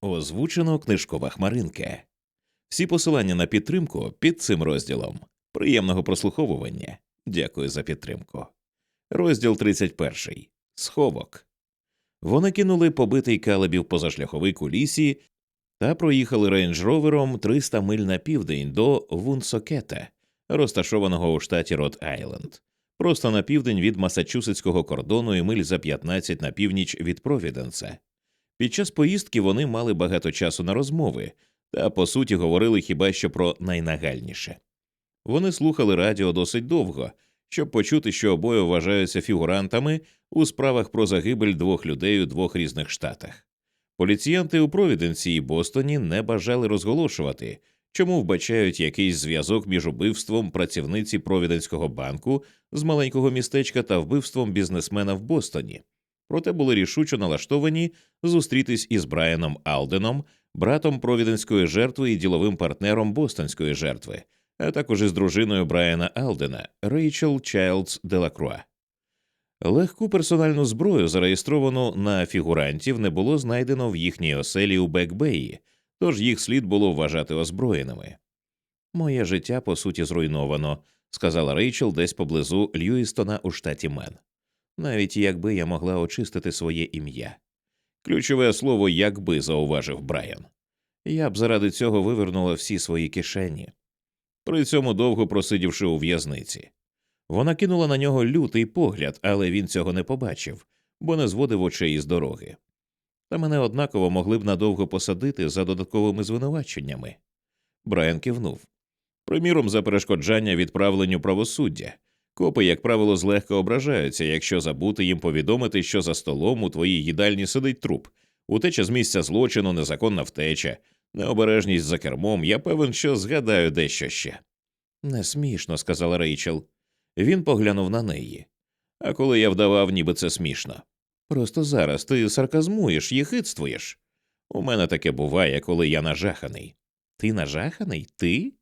Озвучено книжкова хмаринка. Всі посилання на підтримку під цим розділом. Приємного прослуховування. Дякую за підтримку. Розділ 31. Сховок. Вони кинули побитий калебів позашляховик у лісі та проїхали рейндж-ровером 300 миль на південь до Вунсокета, розташованого у штаті Рот Айленд, просто на південь від масачусетського кордону і миль за 15 на північ від Провіденса. Під час поїздки вони мали багато часу на розмови та, по суті, говорили хіба що про найнагальніше. Вони слухали радіо досить довго, щоб почути, що обоє вважаються фігурантами у справах про загибель двох людей у двох різних штатах. Поліціянти у Провіденсі і Бостоні не бажали розголошувати, чому вбачають якийсь зв'язок між убивством працівниці Провіденського банку з маленького містечка та вбивством бізнесмена в Бостоні. Проте були рішуче налаштовані зустрітись із Брайаном Алденом, братом провіденської жертви і діловим партнером бостонської жертви, а також із дружиною Брайана Алдена Рейчел Чайлдс Делакруа. Легку персональну зброю, зареєстровану на фігурантів, не було знайдено в їхній оселі у Бекбеї, тож їх слід було вважати озброєними. Моє життя по суті зруйновано, сказала Рейчел десь поблизу Льюістона у штаті Мен. Навіть якби я могла очистити своє ім'я. Ключове слово якби зауважив Брайан. Я б заради цього вивернула всі свої кишені. При цьому довго просидівши у в'язниці. Вона кинула на нього лютий погляд, але він цього не побачив, бо не зводив очей із дороги. Та мене однаково могли б надовго посадити за додатковими звинуваченнями. Брайан кивнув. Приміром, за перешкоджання відправленню правосуддя. Копи, як правило, злегка ображаються, якщо забути їм повідомити, що за столом у твоїй їдальні сидить труп, утеча з місця злочину, незаконна втеча, необережність за кермом, я певен, що згадаю дещо ще. Не смішно, сказала Рейчел. Він поглянув на неї. А коли я вдавав, ніби це смішно. Просто зараз ти сарказмуєш, єхидствуєш. У мене таке буває, коли я нажаханий. Ти нажаханий? Ти?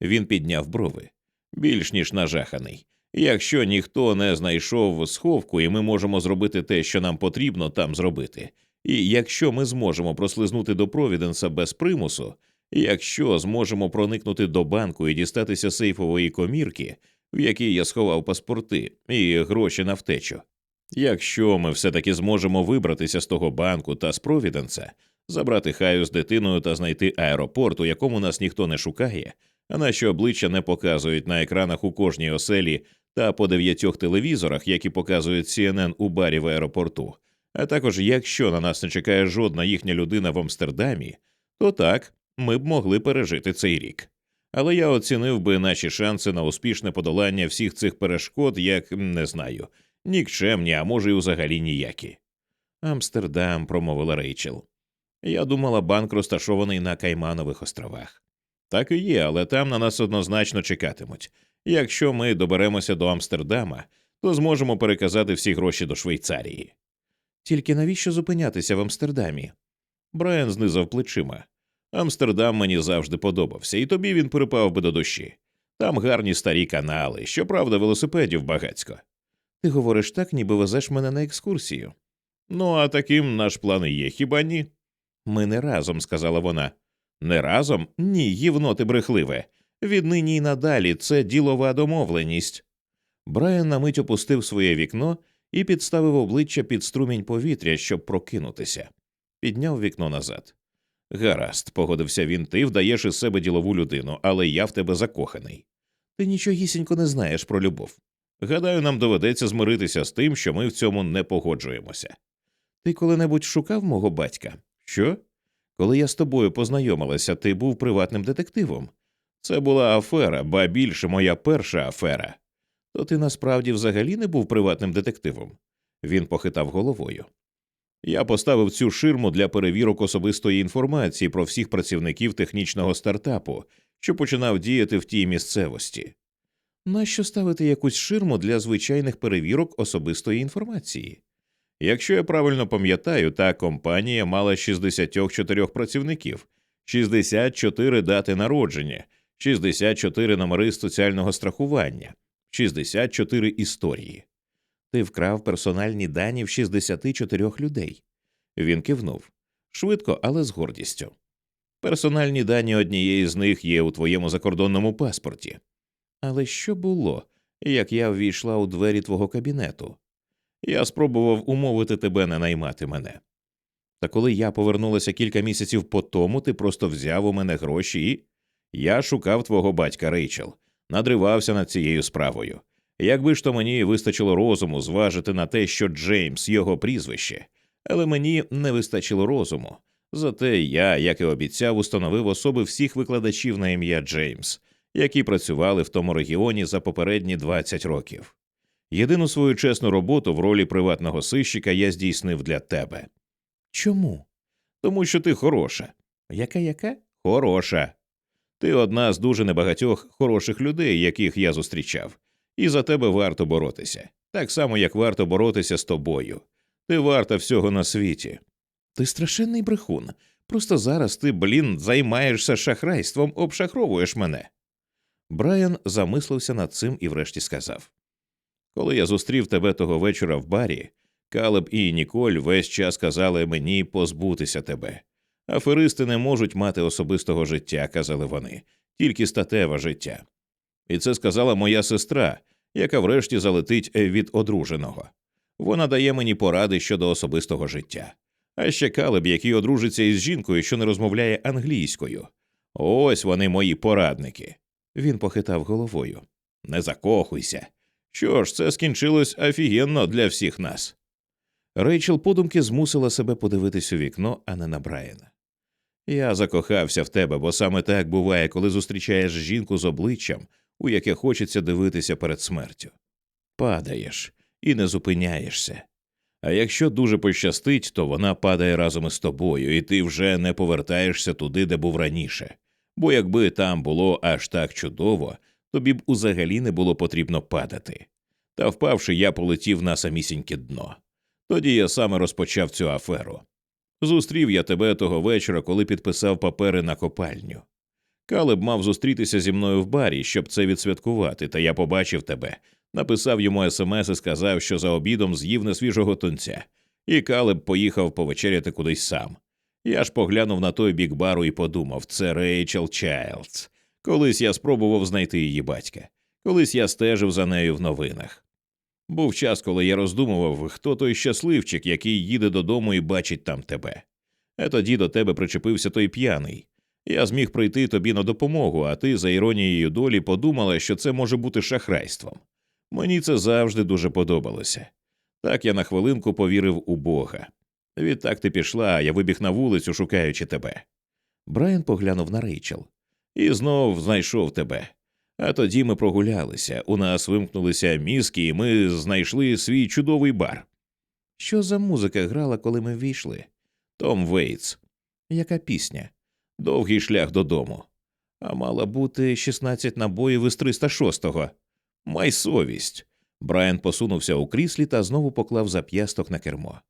Він підняв брови. Більш ніж нажаханий. Якщо ніхто не знайшов сховку, і ми можемо зробити те, що нам потрібно там зробити, і якщо ми зможемо прослизнути до Провіденса без примусу, якщо зможемо проникнути до банку і дістатися сейфової комірки, в якій я сховав паспорти і гроші на втечу, якщо ми все таки зможемо вибратися з того банку та з Провіденса, забрати хаю з дитиною та знайти аеропорт, у якому нас ніхто не шукає, а наші обличчя не показують на екранах у кожній оселі та по дев'ятьох телевізорах, які показують CNN у барі в аеропорту. А також якщо на нас не чекає жодна їхня людина в Амстердамі, то так ми б могли пережити цей рік. Але я оцінив би наші шанси на успішне подолання всіх цих перешкод, як не знаю, нікчемні, а може, й взагалі ніякі. Амстердам, промовила Рейчел. Я думала, банк розташований на Кайманових островах. Так і є, але там на нас однозначно чекатимуть. Якщо ми доберемося до Амстердама, то зможемо переказати всі гроші до Швейцарії. Тільки навіщо зупинятися в Амстердамі? Брайан знизав плечима. Амстердам мені завжди подобався, і тобі він припав би до душі. Там гарні старі канали, щоправда, велосипедів багацько. Ти говориш так, ніби везеш мене на екскурсію. Ну, а таким наш план є, хіба ні? Ми не разом, сказала вона. Не разом? Ні, гівно ти брехливе. Віднині й надалі це ділова домовленість. Брайан на мить опустив своє вікно і підставив обличчя під струмінь повітря, щоб прокинутися. Підняв вікно назад. Гаразд, погодився він, ти вдаєш із себе ділову людину, але я в тебе закоханий. Ти нічогісінько не знаєш про любов. Гадаю, нам доведеться змиритися з тим, що ми в цьому не погоджуємося. Ти коли-небудь шукав мого батька? Що? Коли я з тобою познайомилася, ти був приватним детективом. Це була афера, ба більше моя перша афера. То ти насправді взагалі не був приватним детективом. Він похитав головою. Я поставив цю ширму для перевірок особистої інформації про всіх працівників технічного стартапу, що починав діяти в тій місцевості. Нащо ставити якусь ширму для звичайних перевірок особистої інформації? Якщо я правильно пам'ятаю, та компанія мала 64 працівників, 64 дати народження, 64 номери соціального страхування, 64 історії. Ти вкрав персональні дані в 64 людей. Він кивнув. швидко, але з гордістю. Персональні дані однієї з них є у твоєму закордонному паспорті. Але що було, як я ввійшла у двері твого кабінету? Я спробував умовити тебе не наймати мене. Та коли я повернулася кілька місяців по тому, ти просто взяв у мене гроші і. Я шукав твого батька Рейчел, надривався над цією справою. Якби ж то мені вистачило розуму зважити на те, що Джеймс його прізвище, але мені не вистачило розуму. Зате я, як і обіцяв, установив особи всіх викладачів на ім'я Джеймс, які працювали в тому регіоні за попередні 20 років. Єдину свою чесну роботу в ролі приватного сищика я здійснив для тебе. Чому? Тому що ти хороша. Яка яка? Хороша. Ти одна з дуже небагатьох хороших людей, яких я зустрічав, і за тебе варто боротися, так само, як варто боротися з тобою. Ти варта всього на світі. Ти страшенний брехун. Просто зараз ти, блін, займаєшся шахрайством, обшахровуєш мене. Брайан замислився над цим і врешті сказав Коли я зустрів тебе того вечора в барі, Калеб і Ніколь весь час казали мені позбутися тебе. Аферисти не можуть мати особистого життя, казали вони, тільки статеве життя. І це сказала моя сестра, яка врешті залетить від одруженого. Вона дає мені поради щодо особистого життя. А ще Калеб, який одружиться із жінкою, що не розмовляє англійською. Ось вони мої порадники. Він похитав головою. Не закохуйся. Що ж, це скінчилось офігенно для всіх нас. Рейчел подумки змусила себе подивитись у вікно, а не на Брайана. Я закохався в тебе, бо саме так буває, коли зустрічаєш жінку з обличчям, у яке хочеться дивитися перед смертю. Падаєш і не зупиняєшся. А якщо дуже пощастить, то вона падає разом із тобою, і ти вже не повертаєшся туди, де був раніше. Бо якби там було аж так чудово, тобі б узагалі не було потрібно падати. Та впавши, я полетів на самісіньке дно. Тоді я саме розпочав цю аферу. Зустрів я тебе того вечора, коли підписав папери на копальню. Калеб мав зустрітися зі мною в барі, щоб це відсвяткувати, та я побачив тебе, написав йому смс і сказав, що за обідом з'їв несвіжого тунця, і Калеб поїхав повечеряти кудись сам. Я ж поглянув на той бік бару і подумав це Рейчел Чайлдс. Колись я спробував знайти її батька, колись я стежив за нею в новинах. Був час, коли я роздумував, хто той щасливчик, який їде додому і бачить там тебе. А тоді до тебе причепився той п'яний. Я зміг прийти тобі на допомогу, а ти, за іронією долі, подумала, що це може бути шахрайством. Мені це завжди дуже подобалося. Так я на хвилинку повірив у Бога. Відтак ти пішла, а я вибіг на вулицю, шукаючи тебе. Брайан поглянув на Рейчел і знов знайшов тебе. А тоді ми прогулялися, у нас вимкнулися мізки, і ми знайшли свій чудовий бар. Що за музика грала, коли ми ввійшли? Том Вейтс. Яка пісня? Довгий шлях додому. А мала бути 16 набоїв із 306-го. Май совість. Брайан посунувся у кріслі та знову поклав зап'ясток на кермо.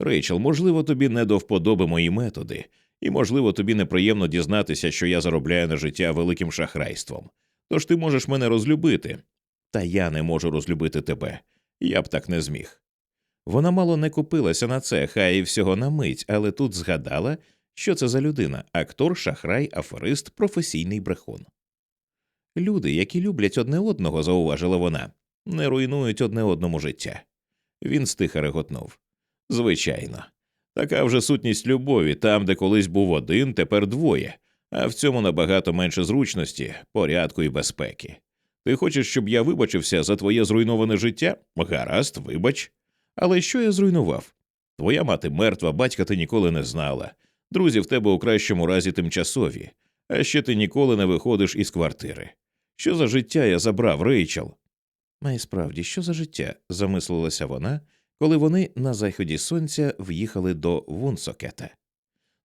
Рейчел, можливо, тобі не до вподоби мої методи, і, можливо, тобі неприємно дізнатися, що я заробляю на життя великим шахрайством. Тож ти можеш мене розлюбити, та я не можу розлюбити тебе. Я б так не зміг. Вона мало не купилася на це, хай і всього на мить, але тут згадала, що це за людина актор, шахрай, аферист, професійний брехун. Люди, які люблять одне одного, зауважила вона, не руйнують одне одному життя. Він стиха реготнув. Звичайно, така вже сутність любові, там, де колись був один, тепер двоє, а в цьому набагато менше зручності, порядку і безпеки. Ти хочеш, щоб я вибачився за твоє зруйноване життя? Гаразд, вибач. Але що я зруйнував? Твоя мати мертва, батька ти ніколи не знала. Друзі в тебе у кращому разі тимчасові, а ще ти ніколи не виходиш із квартири. Що за життя я забрав, Рейчел? А й справді, що за життя? замислилася вона, коли вони на заході сонця в'їхали до Вунсокета.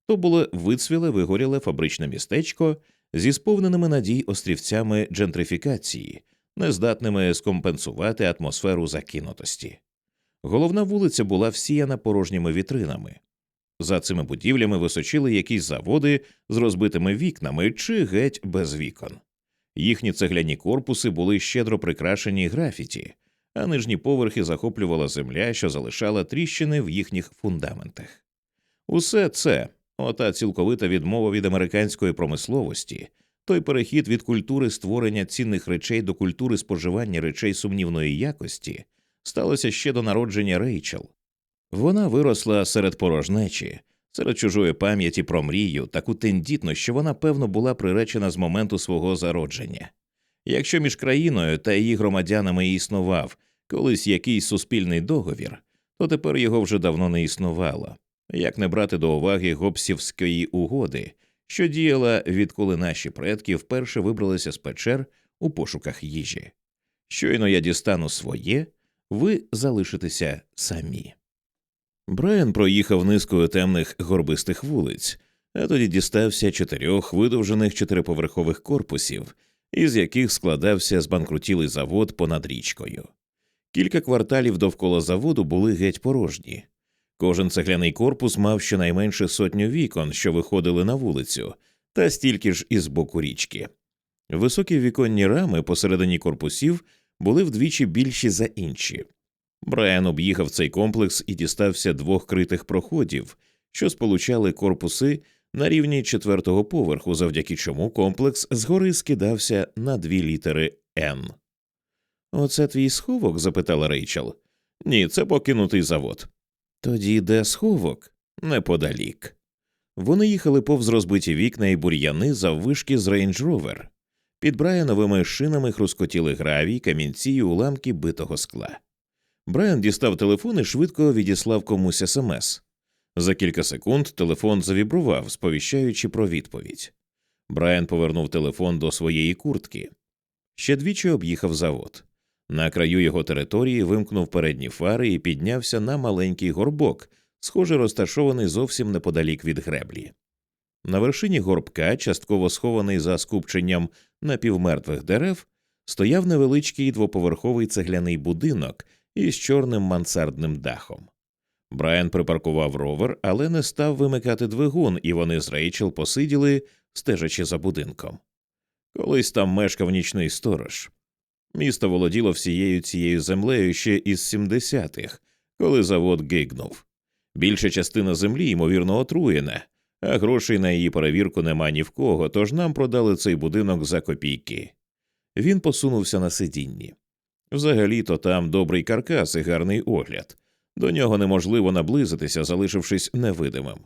То було вицвіле, вигоріле фабричне містечко зі сповненими надій острівцями джентрифікації, нездатними скомпенсувати атмосферу закинутості. Головна вулиця була всіяна порожніми вітринами. За цими будівлями височили якісь заводи з розбитими вікнами чи геть без вікон. Їхні цегляні корпуси були щедро прикрашені графіті, а нижні поверхи захоплювала земля, що залишала тріщини в їхніх фундаментах. Усе це, ота цілковита відмова від американської промисловості, той перехід від культури створення цінних речей до культури споживання речей сумнівної якості, сталося ще до народження Рейчел. Вона виросла серед порожнечі, серед чужої пам'яті про мрію, таку тендітну, що вона, певно, була приречена з моменту свого зародження. Якщо між країною та її громадянами існував колись якийсь суспільний договір, то тепер його вже давно не існувало, як не брати до уваги гобсівської угоди, що діяла відколи наші предки вперше вибралися з печер у пошуках їжі. Щойно я дістану своє, ви залишитеся самі. Брайан проїхав низкою темних горбистих вулиць, а тоді дістався чотирьох видовжених чотириповерхових корпусів, із яких складався збанкрутілий завод понад річкою. Кілька кварталів довкола заводу були геть порожні. Кожен цегляний корпус мав щонайменше сотню вікон, що виходили на вулицю, та стільки ж із боку річки. Високі віконні рами посередині корпусів були вдвічі більші за інші. Брайан об'їхав цей комплекс і дістався двох критих проходів, що сполучали корпуси на рівні четвертого поверху, завдяки чому комплекс згори скидався на дві літери Н. Оце твій сховок? запитала Рейчел. Ні, це покинутий завод. Тоді де сховок? Неподалік. Вони їхали повз розбиті вікна і бур'яни заввишки з рейндж ровер. Під Брайановими шинами хрускотіли гравій, камінці й уламки битого скла. Брайан дістав телефон і швидко відіслав комусь смс. За кілька секунд телефон завібрував, сповіщаючи про відповідь. Брайан повернув телефон до своєї куртки. Ще двічі об'їхав завод. На краю його території вимкнув передні фари і піднявся на маленький горбок, схоже розташований зовсім неподалік від греблі. На вершині горбка, частково схований за скупченням напівмертвих дерев, стояв невеличкий двоповерховий цегляний будинок із чорним мансардним дахом. Брайан припаркував ровер, але не став вимикати двигун, і вони з Рейчел посиділи, стежачи за будинком. Колись там мешкав нічний сторож. Місто володіло всією цією землею ще із 70-х, коли завод гигнув. Більша частина землі, ймовірно, отруєна, а грошей на її перевірку нема ні в кого, тож нам продали цей будинок за копійки. Він посунувся на сидінні. Взагалі то там добрий каркас і гарний огляд. До нього неможливо наблизитися, залишившись невидимим.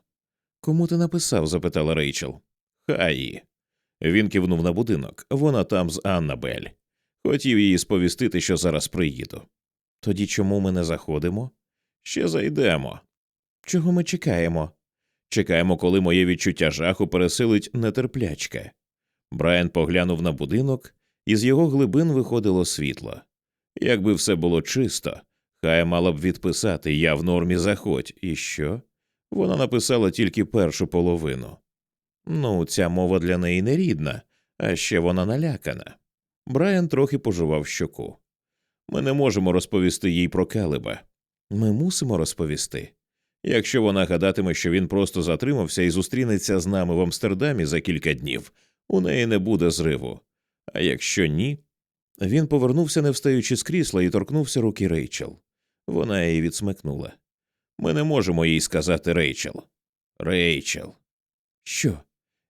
Кому ти написав? запитала Рейчел. Хаї. Він кивнув на будинок. Вона там з Аннабель. Хотів їй сповістити, що зараз приїду. Тоді чому ми не заходимо? Ще зайдемо. Чого ми чекаємо? Чекаємо, коли моє відчуття жаху пересилить нетерплячка. Брайан поглянув на будинок, і з його глибин виходило світло. Якби все було чисто, хай мала б відписати я в нормі заходь, і що? Вона написала тільки першу половину. Ну, ця мова для неї не рідна, а ще вона налякана. Брайан трохи пожував щоку. Ми не можемо розповісти їй про Калиба. Ми мусимо розповісти. Якщо вона гадатиме, що він просто затримався і зустрінеться з нами в Амстердамі за кілька днів, у неї не буде зриву. А якщо ні, він повернувся, не встаючи з крісла, і торкнувся руки Рейчел. Вона її відсмикнула. Ми не можемо їй сказати Рейчел. Рейчел. Що?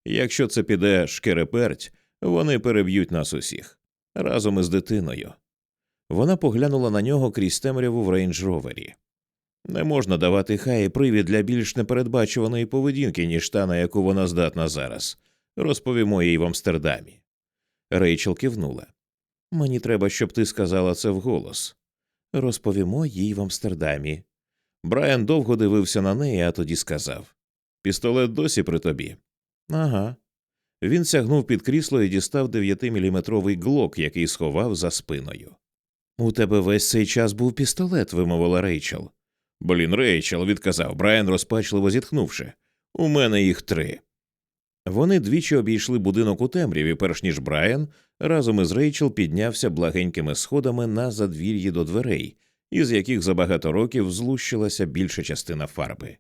Якщо це піде шкереперть, вони переб'ють нас усіх разом із дитиною. Вона поглянула на нього крізь темряву в рейндж-ровері. Не можна давати хаї привід для більш непередбачуваної поведінки, ніж та, на яку вона здатна зараз. Розповімо їй в Амстердамі. Рейчел кивнула. Мені треба, щоб ти сказала це вголос. Розповімо їй в Амстердамі. Брайан довго дивився на неї, а тоді сказав Пістолет досі при тобі. Ага. Він сягнув під крісло і дістав дев'ятиміліметровий глок, який сховав за спиною. У тебе весь цей час був пістолет, вимовила Рейчел. Блін, Рейчел, відказав Брайан, розпачливо зітхнувши. У мене їх три. Вони двічі обійшли будинок у темряві, перш ніж Брайан разом із Рейчел піднявся благенькими сходами на задвір'ї до дверей, із яких за багато років злущилася більша частина фарби.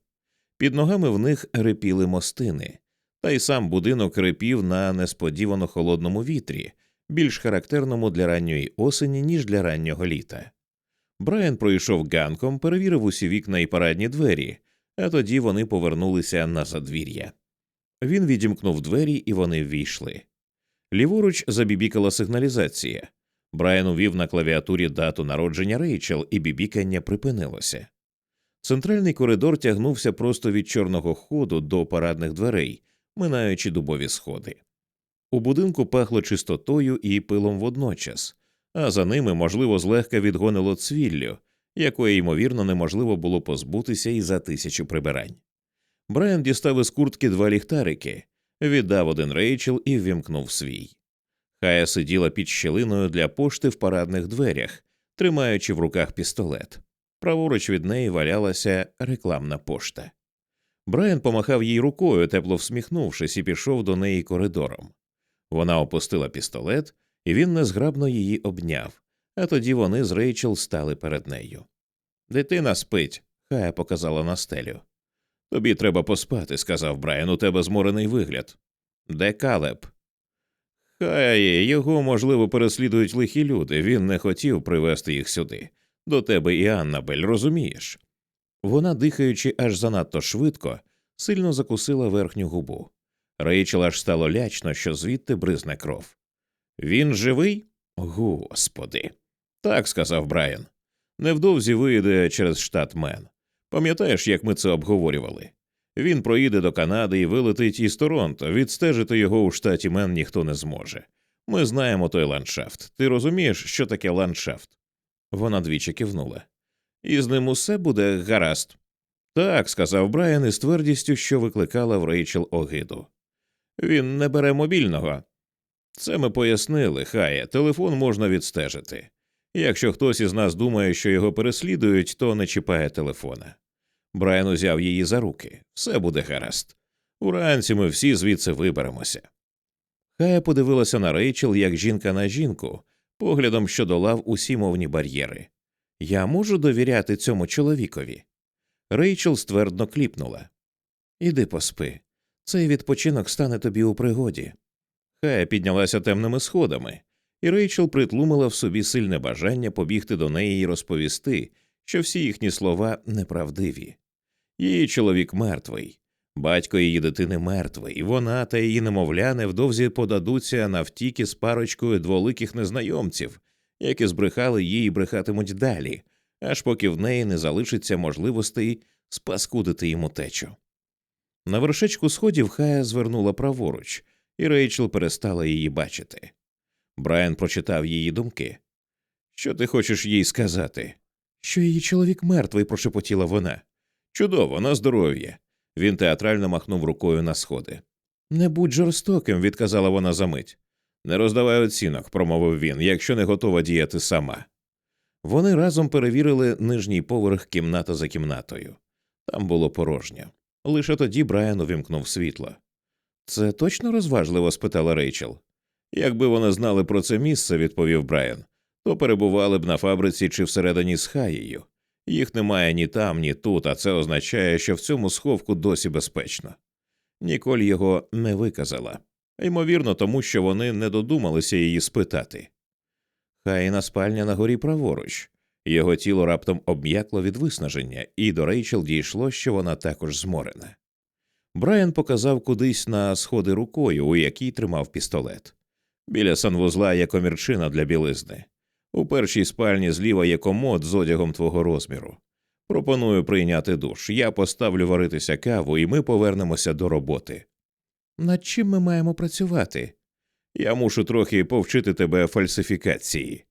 Під ногами в них репіли мостини, та й сам будинок репів на несподівано холодному вітрі, більш характерному для ранньої осені, ніж для раннього літа. Брайан пройшов ганком, перевірив усі вікна і парадні двері, а тоді вони повернулися на задвір'я. Він відімкнув двері, і вони ввійшли. Ліворуч забібікала сигналізація. Брайан увів на клавіатурі дату народження Рейчел, і бібікання припинилося. Центральний коридор тягнувся просто від чорного ходу до парадних дверей, минаючи дубові сходи. У будинку пахло чистотою і пилом водночас, а за ними, можливо, злегка відгонило цвіллю, якої, ймовірно, неможливо було позбутися і за тисячу прибирань. Брайан дістав із куртки два ліхтарики, віддав один Рейчел і ввімкнув свій. Хая сиділа під щелиною для пошти в парадних дверях, тримаючи в руках пістолет. Праворуч від неї валялася рекламна пошта. Брайан помахав їй рукою, тепло всміхнувшись, і пішов до неї коридором. Вона опустила пістолет, і він незграбно її обняв, а тоді вони з Рейчел стали перед нею. Дитина спить, Хая показала на стелю. Тобі треба поспати, сказав Брайан, у тебе зморений вигляд. Де Калеб? Хай його, можливо, переслідують лихі люди. Він не хотів привезти їх сюди. До тебе і Аннабель, розумієш? Вона, дихаючи аж занадто швидко, сильно закусила верхню губу. Рейчел аж стало лячно, що звідти бризне кров. Він живий? Господи. Так, сказав Брайан. Невдовзі вийде через штат Мен. Пам'ятаєш, як ми це обговорювали? Він проїде до Канади і вилетить із Торонто. Відстежити його у штаті Мен ніхто не зможе. Ми знаємо той ландшафт. Ти розумієш, що таке ландшафт? Вона двічі кивнула. І з ним усе буде гаразд. Так, сказав Брайан із твердістю, що викликала в Рейчел огиду. Він не бере мобільного. Це ми пояснили, хає, телефон можна відстежити. Якщо хтось із нас думає, що його переслідують, то не чіпає телефона. Брайан узяв її за руки. Все буде гаразд. Уранці ми всі звідси виберемося. Хая подивилася на Рейчел як жінка на жінку, поглядом, що долав усі мовні бар'єри. Я можу довіряти цьому чоловікові. Рейчел ствердно кліпнула. Іди поспи. Цей відпочинок стане тобі у пригоді. Хая піднялася темними сходами, і Рейчел притлумила в собі сильне бажання побігти до неї і розповісти, що всі їхні слова неправдиві. Її чоловік мертвий, батько її дитини мертвий, вона та її немовля невдовзі подадуться на втіки з парочкою дволиких незнайомців, які збрехали їй і брехатимуть далі, аж поки в неї не залишиться можливостей спаскудити йому течу. На вершечку сходів Хая звернула праворуч, і Рейчел перестала її бачити. Брайан прочитав її думки. Що ти хочеш їй сказати? Що її чоловік мертвий, прошепотіла вона. Чудово, на здоров'я. Він театрально махнув рукою на сходи. Не будь жорстоким, відказала вона за мить. Не роздавай оцінок, промовив він, якщо не готова діяти сама. Вони разом перевірили нижній поверх кімната за кімнатою. Там було порожньо. Лише тоді Брайан увімкнув світло. Це точно розважливо? спитала Рейчел. Якби вони знали про це місце, відповів Брайан, то перебували б на фабриці чи всередині з хаєю. Їх немає ні там, ні тут, а це означає, що в цьому сховку досі безпечно. Ніколь його не виказала, ймовірно, тому що вони не додумалися її спитати. Хаїна спальня на горі праворуч, його тіло раптом обм'якло від виснаження, і до Рейчел дійшло, що вона також зморена. Брайан показав кудись на сходи рукою, у якій тримав пістолет. Біля санвузла є комірчина для білизни. У першій спальні зліва є комод з одягом твого розміру. Пропоную прийняти душ. Я поставлю варитися каву, і ми повернемося до роботи. Над чим ми маємо працювати? Я мушу трохи повчити тебе фальсифікації.